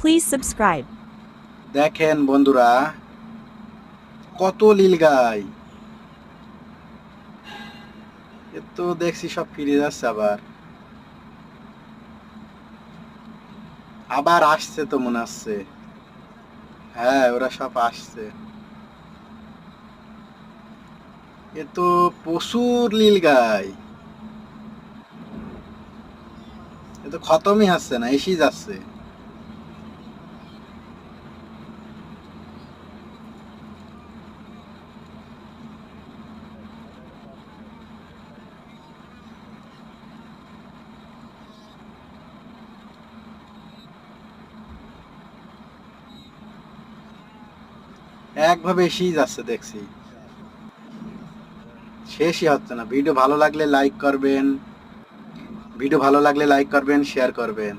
Please subscribe. দেখেন বন্ধুরা, কত লীল গাই। তো দেখছি সব ফিরে যাচ্ছে আবার। আবার আসছে তো মনে হচ্ছে। হ্যাঁ ওরা সব আসছে। এ তো প্রচুর লীল গাই। এ তো খতমই হচ্ছে না, এসেই যাচ্ছে। একভাবে এসেই যাচ্ছে দেখছি। শেষই হচ্ছে না। ভিডিও ভালো লাগলে লাইক করবেন। ভিডিও ভালো লাগলে লাইক করবেন শেয়ার করবেন।